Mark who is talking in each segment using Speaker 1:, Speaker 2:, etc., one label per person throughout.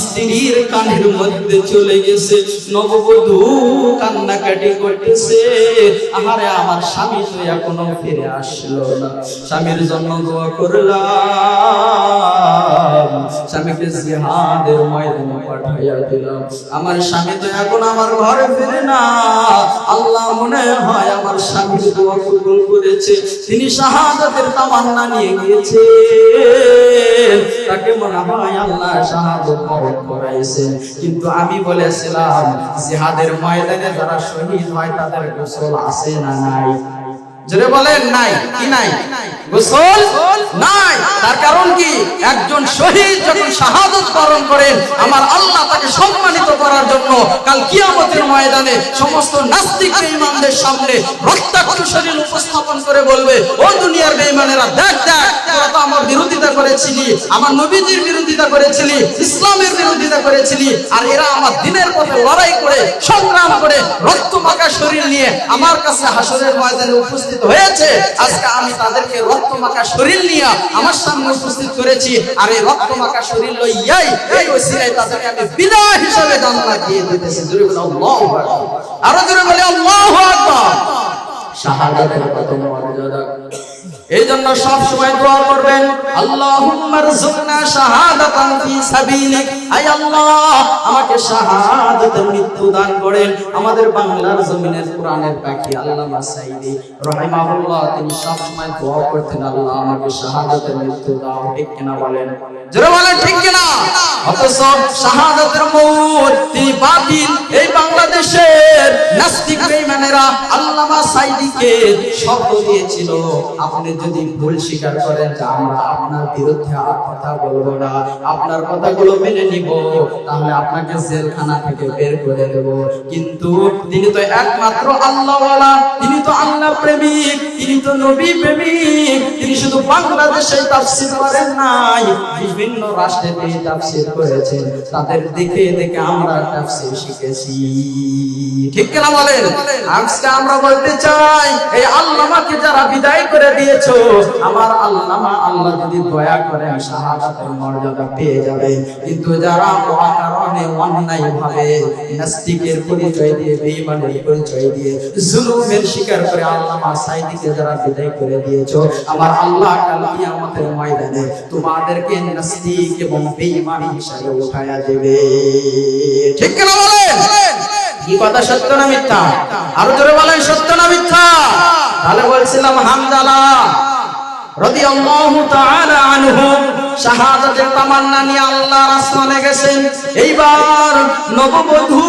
Speaker 1: স্ত্রীর কানের মধ্যে চলে গেছে, নববধূ কান্নাকাটি করতেছে। আহারে, আমার স্বামী তো এখনও ফিরে আসলো না। স্বামীর জন্য দোয়া করলাম। স্বামীকে জিহাদের ময়দানে পাঠাইয়া দিলাম। আমার স্বামী তো এখন আমার ঘরে ফিরে না। আল্লাহ মনে হয় আমার স্বামীর দোয়া কবুল করেছে। তিনি শাহাদাতের তামান্না নিয়ে গিয়েছে। তাকে মনে হয় আল্লাহ শাহাদত বরণ করাইছে কিন্তু আমি বলেছিলাম, জিহাদের ময়দানে যারা শহীদ হয় তাদের গোসল আছে না নাই? জোরে বলেন, নাই। কি নাই? গোসল? নাই। তার কারণ কি? একজন শহীদ যখন শাহাদত বরণ করেন, আমার আল্লাহ তাকে সম্মানিত করার জন্য কাল কিয়ামতের ময়দানে সমস্ত নাস্তিক বেঈমানদের সামনে রক্তাক্ত শরীর উপস্থাপন করে বলবে, ও দুনিয়ার বেঈমানেরা, দেখ দেখ, তোরা তো আমার বিরোধিতা করেছিলি, আমার নবীজির বিরোধিতা করেছিলি, ইসলামের বিরোধিতা করেছিলি, আর এরা আমার দিনের পথে লড়াই করে, সংগ্রাম করে রক্ত মাখা শরীর নিয়ে আমার কাছে হাসরের ময়দানে উপস্থিত হয়েছে। আজকে আমি তাদেরকে রক্ত মাখা শরীর নিয়ে আমার সামনে উপস্থিত করেছি। আর এই রক্ত মাখা শরীর লইয়াই এই ওসিলায় তাদেরকে আমি বিদায় হিসাবে জান্নাত দিয়ে দিতেছি। জোরে বলে আল্লাহু আকবার। আরও জোরে বলে আল্লাহু আকবার। শাহাদাতের কত মর্যাদা। এই জন্য সব সময় দোয়া করবেন আল্লাহুম্মা রযুকনা শাহাদাতান ফি সাবিলিক। আয় আল্লাহ, আমাকে মৃত্যু দান করেন। আমাদের বাংলার জমিনের কোরআনের পাখি আল্লামা সাইদি তিনি দোয়া করতেন, আল্লাহ আমাকে মৃত্যু দাও, ঠিক কিনা বলেন? জোরে বলেন, ঠিক কিনা? অথচ শাহাদাতের বাতিল। এই বাংলাদেশের নাস্তিক আল্লামা সাইদিকে শর্ত দিয়েছিল, আপনি যদি ভুল স্বীকার করেন আমরা আপনার বিরুদ্ধে আর কথা বলব না। আপনার কথাগুলো মেনে নিব তাহলে আপনাকে জেলখানা থেকে বের করে দেব। কিন্তু তিনি তো একমাত্র আল্লাহওয়ালা, তিনি তো আল্লাহ প্রেমিক, তিনি তো নবী প্রেমিক, তিনি শুধু বাংলাদেশে তাফসীর করেন নাই, বিভিন্ন রাষ্ট্রে তিনি তাফসীর করেছেন। তাদের দেখে দেখে আমরা তাফসীর শিখেছি। ঠিক কিনা বলেন? আজকে আমরা বলতে চাই, এই আল্লামাকে যারা বিদায় করে দিয়েছ, আমার আল্লামা আল্লাহ যদি দয়া করেন, শাহাদাতের মর্যাদা পেয়ে যাবে কিন্তু যারা অকারণে অন্যায় ভাবে নাস্তিকের পরিচয় দিয়ে বেঈমানের পরিচয় দিয়ে জুলুমের শিকার করে আল্লামা সাইদিকে যারা বিদায় করে দিয়েছ, আমার আল্লাহ কাল কিয়ামতের ময়দানে তোমাদেরকে নাস্তিক এবং বেঈমান হিসাবে উঠায়া দেবে। ঠিক কিনা বলেন? কি কথা সত্য না মিথ্যা? আরও জোরে বলেন, সত্য না মিথ্যা? তাহলে বলছিলাম হামদালা রাদিয়াল্লাহু তাআলা আনহু শাহাদাতের তামান্না নিয়ে আল্লাহর আসমানে গেছেন। এইবার নববধূ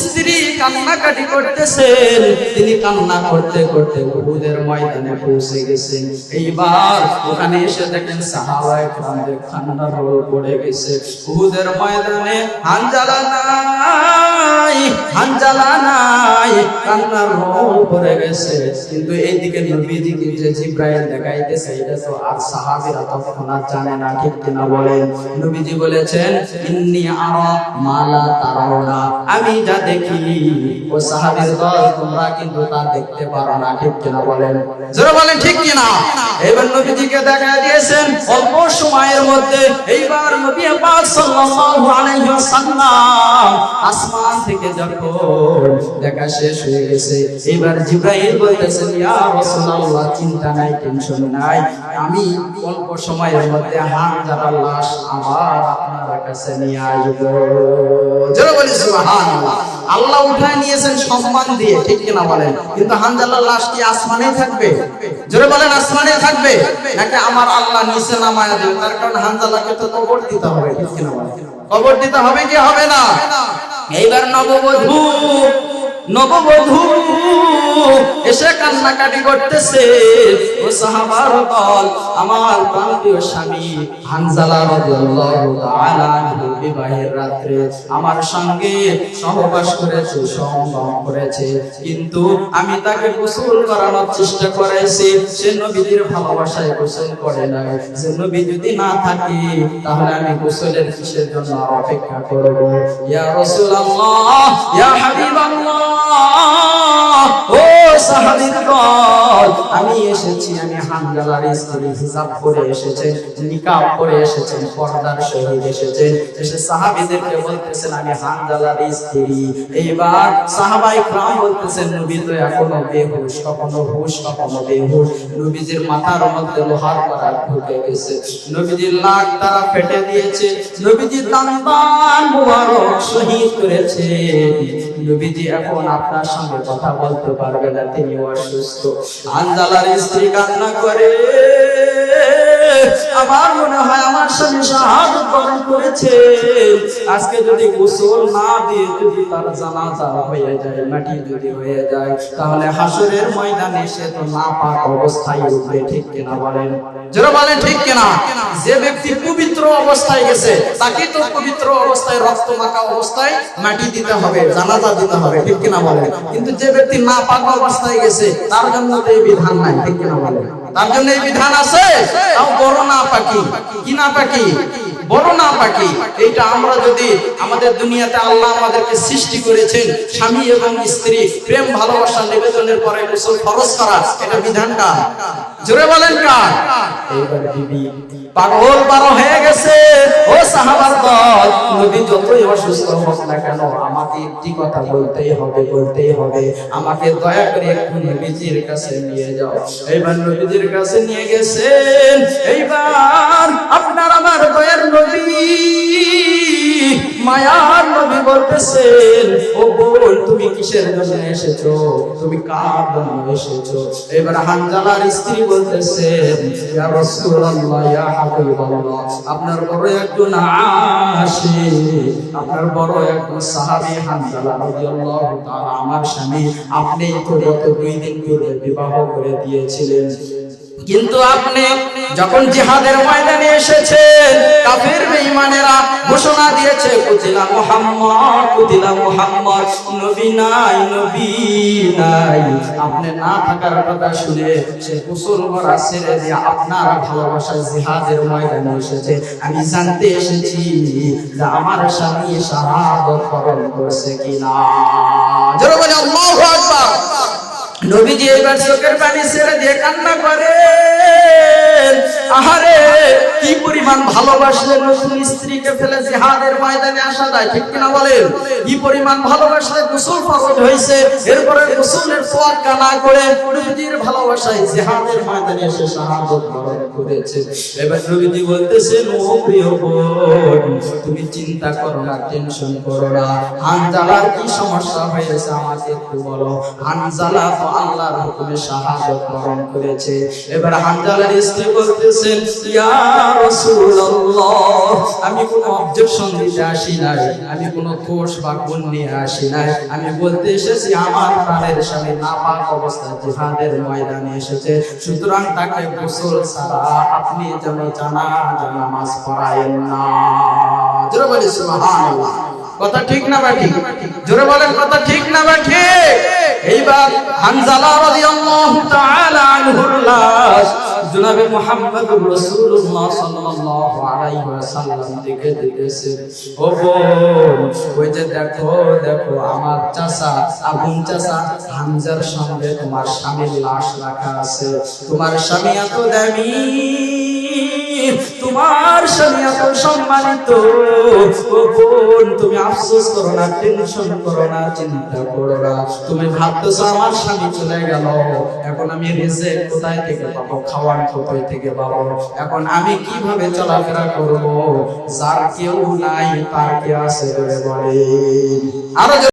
Speaker 1: স্ত্রী কান্নাকাটি করতেছেন। তিনি কান্না করতে করতে উহুদের ময়দানে পৌঁছে গেছেন। এইবার ওখানে এসে দেখেন সাহাবায়ে কেরামদের কান্নার রোল পড়ে গেছে। উহুদের ময়দানে হানজালা নাই হানজালা নাই কান্নার রোল পড়ে গেছে। কিন্তু এইদিকে নবীজিকে যে জিব্রাইল দেখাইতেছে এটা তো আর সাহাবীরা জানে না, ঠিক কিনা বলেন। নবীজি বলেছেন, ইন্নি আরা মালা তারাওনা আমি যা দেখি, ও সাহাবীর দল তোমরা কিন্তু তা দেখতে পারো না, ঠিক কিনা বলেন। জোরে বলেন, ঠিক কিনা? এবার নবীজিকে দেখা দিয়েছেন অল্প সময়ের মধ্যে। এইবার নবী পাক সাল্লাল্লাহু আলাইহি ওয়াসাল্লাম আসমান থেকে যখন দেখা শেষ হয়ে গেছে এবার জিব্রাইল বলতেছেন, ইয়া রাসূলুল্লাহ, চিন্তা নাই, টেনশন নাই। আমি অল্প সময়ের মধ্যে হামজার লাশ আবার আপনার কাছে নিয়ে আসব। বলি, সুবহানাল্লাহ। আল্লাহ উঠায় নিয়েছেন সম্মান দিয়ে, ঠিক কিনা বলেন? কিন্তু হানজালার লাশ কি আসমানে থাকবে? জোরে বলেন আসমানে থাকবে? নাকি আমার আল্লাহ নিচে নামায় দেবে? তার কারণ হানজালাকে তো কবর দিতে হবে, ঠিক কিনা বলেন? কবর দিতে হবে কি হবে না? এইবার নববধূ নববধূ এসে কান্নাকাটি করতেছে। ও সাহাবার দল আমার প্রান্তীয় স্বামী হানজালা রাদিয়াল্লাহু তাআলা আনহু বিবাহের রাত্রে আমার সঙ্গে সহবাস করেছে সঙ্গম করেছে। কিন্তু আমি তাকে গোসল করানোর চেষ্টা করেছি সে নবীজির ভালোবাসায় গোসল করে না সে নবী যদি না থাকে, তাহলে আমি গোসলের কিসের জন্য অপেক্ষা করব? ইয়া রাসূলুল্লাহ, ইয়া হাবিবাল্লাহ। সাহাবীর আমি এসেছি, আমি হামজালার স্ত্রী হিজাব করে এসেছে, নিকাব করে এসেছেন পর্দার সহিত এসেছেন এসে সাহাবীদেরকে বলতেছেন, আমি হামজালার স্ত্রী। এইবার সাহাবাই ক্রাম বলতেছেন নবী তো এখনও বেহুশ, কখনো হুশ, কখনো বেহুশ। নবীজির মাথার মধ্যে লোহার করা ঢুকে গেছে। নবীজির লাখ তারা ফেটে দিয়েছে। নবীজি দান মুবারক শহীদ করেছে। নবীজি এখন আপনার সঙ্গে কথা বলতে পারবে না। তিনি অসুস্থ আঞ্জালার স্ত্রী কান্না করে। আমার মনে হয় আমার স্বামী শাহাদত বরণ করেছে। আজকে যদি গোসল না দিয়ে যদি তার জানাজা হয়ে যায়, মাটি যদি হয়ে যায়, তাহলে হাসরের ময়দানে সে তো না পাক অবস্থায় উঠবে, ঠিক কিনা বলেন? যারা বলেন ঠিক কিনা, যে ব্যক্তি পবিত্র অবস্থায় গেছে তাকে তো পবিত্র অবস্থায়, রক্ত মাখা অবস্থায় মাটি দিতে হবে, জানাজা দিতে হবে, ঠিক কিনা বলেন? কিন্তু যে ব্যক্তি না পাক অবস্থায় গেছে, তার জন্য এই বিধান নাই, ঠিক কিনা বলেন? তার জন্য এই বিধান আছে? পাকি কি না পাখি? বড় না পাখি। এইটা আমরা যদি আমাদের দুনিয়াতে আল্লাহ আমাদেরকে সৃষ্টি করেছেন, স্বামী এবং স্ত্রী, প্রেম, ভালোবাসা, নিবেদনের পরে গোসল ফরজ করা, এটা বিধানটা। জোরে বলেন কার? এইবার পাগল বারো হয়ে গেছে। ও সাহাবার দল, নবী যতই অসুস্থ হোক না কেন, আমাকে একটি কথা বলতেই হবে বলতেই হবে। আমাকে দয়া করে একটু নবীজির কাছে নিয়ে যাও। এইবার নবীজির কাছে নিয়ে গেছেন। এইবার আপনার আমার দয়ার নবী। মায়ার নবী বলতেছেন, ও বোন তুমি কিসের জন্য এসেছ? তুমি কার জন্য এসেছ? এবার হানজালার স্ত্রী ইয়া রাসূলুল্লাহ, ইয়া হাবিবাল্লাহ, আপনার বড় একজন আপনার বড় একজন সাহাবী হানজালা রাদিয়াল্লাহু তাআলা আমার স্বামী আপনি তো গত দুই দিন বিবাহ করে দিয়েছিলেন। কিন্তু আপনি যখন জিহাদের ময়দানে এসেছেন, কাফের বেঈমানেরা ঘোষণা দিয়েছে, কুতিলা মুহাম্মদ কুতিলা মুহাম্মদ, নবী নাই নবী নাই। আপনি না থাকার কথা শুনে সে কুসুল ভরা ছেড়ে দিয়ে আপনার ভালোবাসা জিহাদের ময়দানে এসেছে। আমি জানতে এসেছি যে আমার স্বামী শাহাদত বরণ করছে কিনা। জোরে বলে আল্লাহু আকবার! নবীজি এবার চোখের পানি ছেড়ে দিয়ে কান্না করে আহারে, কি পরিমাণ নতুন স্ত্রীকে ফেলে জিহাদের ময়দানে আসা যায়, ঠিক কিনা বলেন? কি পরিমাণ ভালোবাসলে গোসল হয়েছে, এরপরে গোসলের করে নবীজির ভালোবাসায় জিহাদের ময়দানে এসে শাহাদত বরণ করেছে। এবার নবীজি বলতেছেন, ও প্রিয় তুমি চিন্তা করো না, টেনশন করো না। হানজালার কি সমস্যা হয়েছে আমাকে একটু বলো। হানজালা তো আল্লাহর হুকুমে শাহাদত বরণ করেছে। এবার হানজালার স্ত্রী রাসূলুল্লাহ, আমি কোনো অবজেকশন দিতে আসি নাই, আমি কোনো দোষ বা গুণ নিয়ে আসি নাই। আমি বলতে এসেছি, আমার প্রাণের স্বামী নাপাক অবস্থায় জিহাদের ময়দানে এসেছে। সুতরাং তাকে গোসল ছাড়া আপনি যেন জানা জানা নামাজ পড়ায়েন না। জোরে বলি সুবহানাল্লাহ। কথা ঠিক না বা ঠিক? জোরে বলেন, কথা ঠিক না বা ঠিক? এইবার হানজালা রাদিয়াল্লাহু তাআলা আনহুর লাশ জনাবে মুহাম্মদুর রাসূলুল্লাহ সাল্লাল্লাহু আলাইহি ওয়াসাল্লাম দিকে দিতেছে। ও ওই যে দেখো দেখো, আমার চাচা আবুন চাচা হামজার সঙ্গে তোমার স্বামীর লাশ রাখা আছে। তোমার স্বামী এত দামি তোমার স্বামী এত সম্মানিত? বোন, তুমি আফসোস করো না টেনশন করো না, চিন্তা করো না। তুমি ভাবতেছো আমার স্বামী চলে গেল। এখন আমি রেজে কোথায় থেকে পাবো? খাওয়ার কোথায় থেকে পাবো? এখন আমি কীভাবে চলাফেরা করব? যার কেউ নাই, তার কে আছে বলে আরও